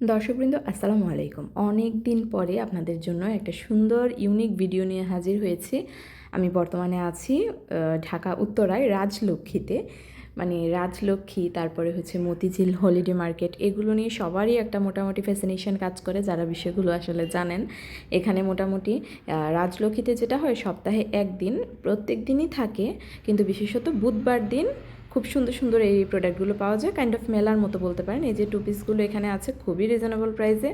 দর্শকবৃন্দ, আসসালামু আলাইকুম। অনেক দিন পরে আপনাদের জন্য একটা সুন্দর ইউনিক ভিডিও নিয়ে হাজির হয়েছি। আমি বর্তমানে আছি ঢাকা উত্তরায় রাজলক্ষ্মীতে। মানে রাজলক্ষ্মী, তারপরে হচ্ছে মতিঝিল, হলিডে মার্কেট, এগুলো নিয়ে সবারই একটা মোটামুটি ফ্যাসিনেশন কাজ করে, যারা বিষয়গুলো আসলে জানেন। এখানে মোটামুটি রাজলক্ষ্মীতে যেটা হয়, সপ্তাহে একদিন, প্রত্যেক দিনই থাকে, কিন্তু বিশেষত বুধবার দিন খুব সুন্দর সুন্দর এই প্রোডাক্টগুলো পাওয়া যায়। কাইন্ড অফ মেলার মতো বলতে পারেন। এই যে টু পিসগুলো এখানে আছে, খুবই রিজনেবল প্রাইসে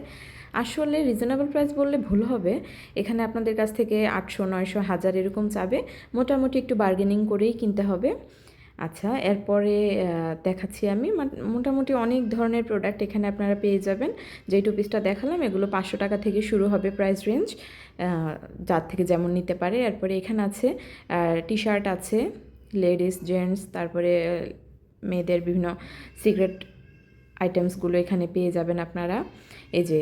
আসলে রিজনেবল প্রাইস বললে ভুল হবে। এখানে আপনাদের কাছ থেকে আটশো, নয়শো, হাজার এরকম চাবে মোটামুটি একটু বার্গেনিং করেই কিনতে হবে। আচ্ছা এরপরে দেখাচ্ছি আমি। মোটামুটি অনেক ধরনের প্রোডাক্ট এখানে আপনারা পেয়ে যাবেন। যেই টু পিসটা দেখালাম, এগুলো পাঁচশো টাকা থেকে শুরু হবে প্রাইস রেঞ্জ যার থেকে যেমন নিতে পারে। এরপরে এখানে আছে টি শার্ট আছে। লেডিস, জেন্টস, তারপরে মেয়েদের বিভিন্ন সিক্রেট আইটেমসগুলো এখানে পেয়ে যাবেন আপনারা। এই যে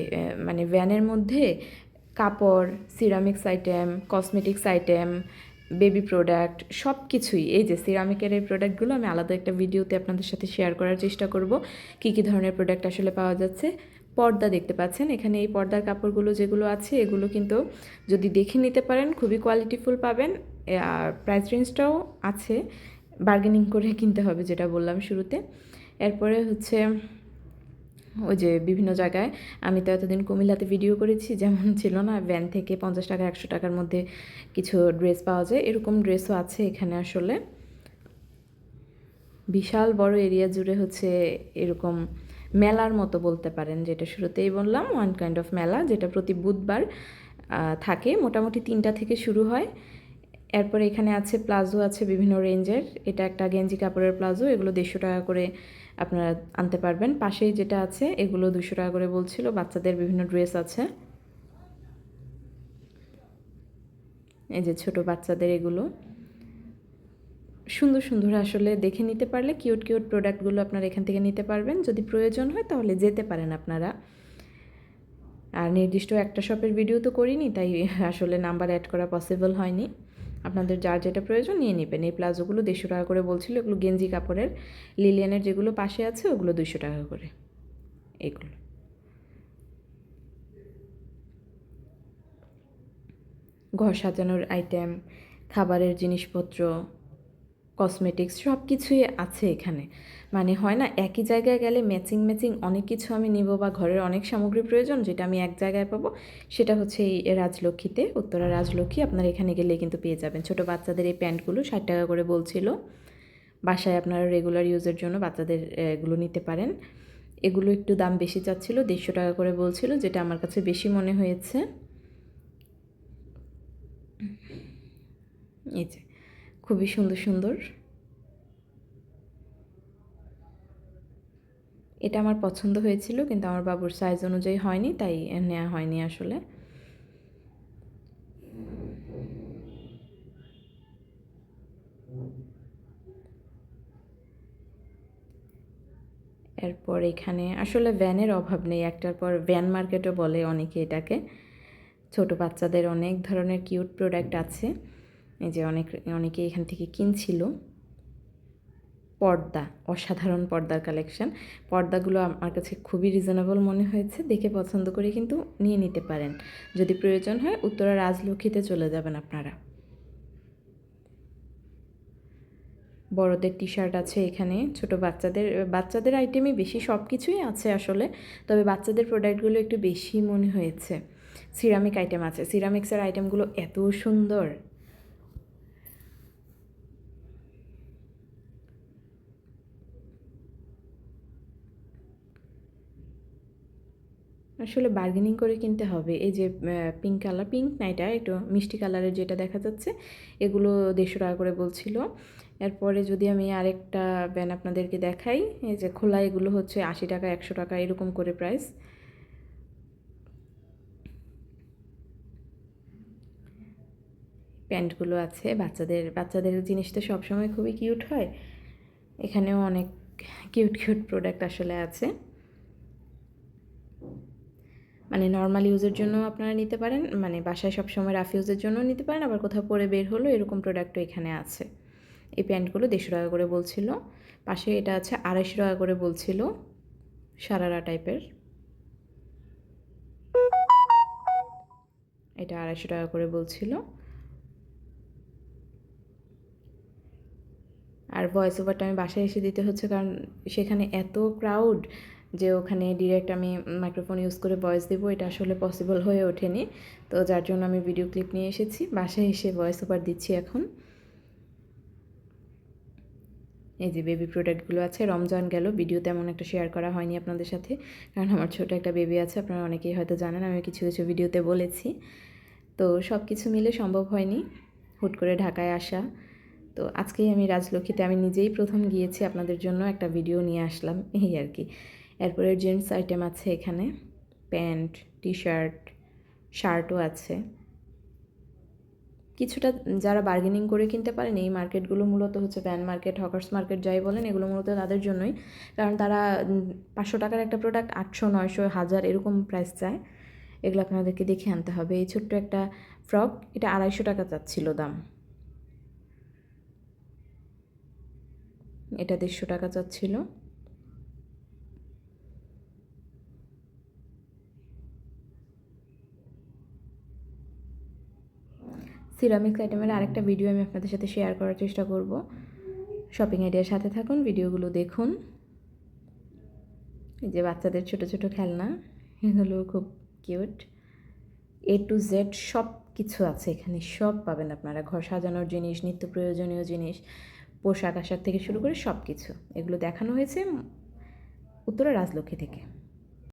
মানে ভ্যানের মধ্যে কাপড়, ceramics item, cosmetics item, baby product সব কিছুই এই যে, সিরামিকের এই প্রোডাক্টগুলো আমি আলাদা একটা ভিডিওতে আপনাদের সাথে শেয়ার করার চেষ্টা করব, কী কী ধরনের প্রোডাক্ট আসলে পাওয়া যাচ্ছে। পর্দা দেখতে পাচ্ছেন। এখানে এই পর্দার কাপড়গুলো যেগুলো আছে, এগুলো কিন্তু যদি দেখে নিতে পারেন, খুবই কোয়ালিটিফুল পাবেন। আর প্রাইস রেঞ্জটাও আছে। বার্গেনিং করে কিনতে হবে যেটা বললাম শুরুতে। এরপরে হচ্ছে ওই যে বিভিন্ন জায়গায়, আমি তো এতদিন কুমিল্লাতে ভিডিও করেছি, যেমন ছিল না ভ্যান থেকে পঞ্চাশ টাকা, একশো টাকার মধ্যে কিছু ড্রেস পাওয়া যায়। এরকম ড্রেসও আছে এখানে আসলে। বিশাল বড় এরিয়া জুড়ে হচ্ছে এরকম মেলার মতো বলতে পারেন, যেটা শুরুতেই বললাম ওয়ান কাইন্ড অফ মেলা, যেটা প্রতি বুধবার থাকে। মোটামুটি তিনটা থেকে শুরু হয়। এরপরে এখানে আছে প্লাজো, আছে বিভিন্ন রেঞ্জের। এটা একটা গেঞ্জি কাপড়ের প্লাজো, এগুলো দেড়শো টাকা করে আপনারা আনতে পারবেন। পাশেই যেটা আছে, এগুলো দুশো টাকা করে বলছিল, বাচ্চাদের বিভিন্ন ড্রেস আছে। এই যে ছোট বাচ্চাদের এগুলো। সুন্দর সুন্দর আসলে দেখে নিতে পারলে কিউট কিউট প্রোডাক্টগুলো আপনারা এখান থেকে নিতে পারবেন। যদি প্রয়োজন হয় তাহলে যেতে পারেন আপনারা। আর নির্দিষ্ট একটা শপের ভিডিও তো করিনি, তাই আসলে নাম্বার অ্যাড করা পসিবল হয়নি। আপনাদের যার যেটা প্রয়োজন নিয়ে নেবেন। এই প্লাজোগুলো দেড়শো টাকা করে বলছিল, এগুলো গেঞ্জি কাপড়ের লিলিয়ানের যেগুলো পাশে আছে, ওগুলো দুইশো টাকা করে। এগুলো। ঘর সাজানোর আইটেম খাবারের জিনিসপত্র কসমেটিক্স সব কিছুই আছে এখানে। মানে হয় না, একই জায়গায় গেলে ম্যাচিং ম্যাচিং অনেক কিছু আমি নিব বা ঘরের অনেক সামগ্রী প্রয়োজন, যেটা আমি এক জায়গায় পাবো, সেটা হচ্ছে এই রাজলক্ষ্মীতে, উত্তরা রাজলক্ষ্মী। আপনারা এখানে গেলে কিন্তু পেয়ে যাবেন। ছোট বাচ্চাদের এই প্যান্টগুলো ষাট টাকা করে বলছিল। বাসায় আপনারা রেগুলার ইউজের জন্য বাচ্চাদের এগুলো নিতে পারেন। এগুলো একটু দাম বেশি চাচ্ছিল, দেড়শো টাকা করে বলছিল, যেটা আমার কাছে বেশি মনে হয়েছে। এই যে। খুবই সুন্দর সুন্দর। এটা আমার পছন্দ হয়েছিল, কিন্তু আমার বাবুর সাইজ অনুযায়ী হয়নি, তাই নেওয়া হয়নি আসলে। এরপর এখানে আসলে ভ্যানের অভাব নেই, একটার পর ভ্যান মার্কেটও বলে অনেকে এটাকে। ছোট বাচ্চাদের অনেক ধরনের কিউট প্রোডাক্ট আছে। এই যে অনেক, অনেকে এখান থেকে কিনছিল। পর্দা, অসাধারণ পর্দার কালেকশন পর্দাগুলো আমার কাছে খুবই রিজনেবল মনে হয়েছে। দেখে পছন্দ করে কিন্তু নিয়ে নিতে পারেন। যদি প্রয়োজন হয়, উত্তরা রাজলক্ষ্মীতে চলে যাবেন আপনারা। বড়দের টি শার্ট আছে এখানে। ছোট বাচ্চাদের বাচ্চাদের আইটেমই বেশি সব কিছুই আছে আসলে। তবে বাচ্চাদের প্রোডাক্টগুলো একটু বেশি মনে হয়েছে। সিরামিক আইটেম আছে। সিরামিক্সের আইটেমগুলো এত সুন্দর। আসলে বার্গেনিং করে কিনতে হবে। এই যে পিঙ্ক কালার পিঙ্ক না এটা একটু মিষ্টি কালারের যেটা দেখা যাচ্ছে, এগুলো দেড়শো টাকা করে বলছিল। এরপরে যদি আমি আরেকটা ব্যান আপনাদেরকে দেখাই, এই যে খোলা, এগুলো হচ্ছে আশি টাকা, একশো টাকা, এরকম করে প্রাইস প্যান্টগুলো আছে, বাচ্চাদের বাচ্চাদের জিনিস তো সবসময় খুবই কিউট হয়। এখানেও অনেক কিউট কিউট প্রোডাক্ট আসলে আছে। মানে নর্মাল ইউজের জন্য আপনারা নিতে পারেন মানে বাসায় সবসময় রাফ ইউজের জন্য নিতে পারেন, আবার কোথাও পরে বের হলো এরকম প্রোডাক্টও এখানে আছে। এই প্যান্টগুলো দেড়শো টাকা করে বলছিল, পাশে এটা আছে আড়াইশো টাকা করে বলছিল, সারারা টাইপের এটা আড়াইশো টাকা করে বলছিল। আর ভয়েস ওভারটা আমি বাসায় এসে দিতে হচ্ছে, কারণ সেখানে এত ক্রাউড যে ওখানে ডিরেক্ট আমি মাইক্রোফোন ইউজ করে ভয়েস দেবো, এটা আসলে পসিবল হয়ে ওঠেনি। তো যার জন্য আমি ভিডিও ক্লিপ নিয়ে এসেছি, বাসায় এসে ভয়েস ওভার দিচ্ছি এখন। এই যে বেবি প্রোডাক্টগুলো আছে, রমজান গেল ভিডিও তেমন একটা শেয়ার করা হয়নি আপনাদের সাথে, কারণ আমার ছোট একটা বেবি আছে, আপনারা অনেকেই হয়তো জানেন, আমি কিছু কিছু ভিডিওতে বলেছি। তো সব কিছু মিলে সম্ভব হয়নি, হুট করে ঢাকায় আসা। তো আজকেই আমি রাজলক্ষ্মীতে আমি নিজেই প্রথম গিয়েছি, আপনাদের জন্য একটা ভিডিও নিয়ে আসলাম, এই আর কি। এরপরে জেন্টস আইটেম আছে এখানে। প্যান্ট টি শার্ট শার্টও আছে। কিছুটা যারা বার্গেনিং করে কিনতে পারেন, এই মার্কেটগুলো মূলত হচ্ছে ভ্যান মার্কেট হকার্স মার্কেট যাই বলেন, এগুলো মূলত তাদের জন্যই। কারণ তারা পাঁচশো টাকার একটা প্রোডাক্ট আটশো, নয়শো, হাজার এরকম প্রাইস চায়। এগুলো আপনাদেরকে দেখে আনতে হবে। এই ছোট্ট একটা ফ্রক এটা আড়াইশো টাকা চাচ্ছিল দাম। এটা দেড়শো টাকা চাচ্ছিল। সিরামিক্স আইটেমের আরেকটা ভিডিও আমি আপনাদের সাথে শেয়ার করার চেষ্টা করব। শপিং আইডিয়ার সাথে থাকুন ভিডিওগুলো দেখুন। এই যে বাচ্চাদের ছোট ছোট খেলনা, এগুলো খুব কিউট এ টু জেড সব কিছু আছে এখানে, সব পাবেন আপনারা। ঘর সাজানোর জিনিস, নিত্য প্রয়োজনীয় জিনিস, পোশাক আশাক থেকে শুরু করে সব কিছু। এগুলো দেখানো হয়েছে উত্তরা রাজলক্ষ্মী থেকে।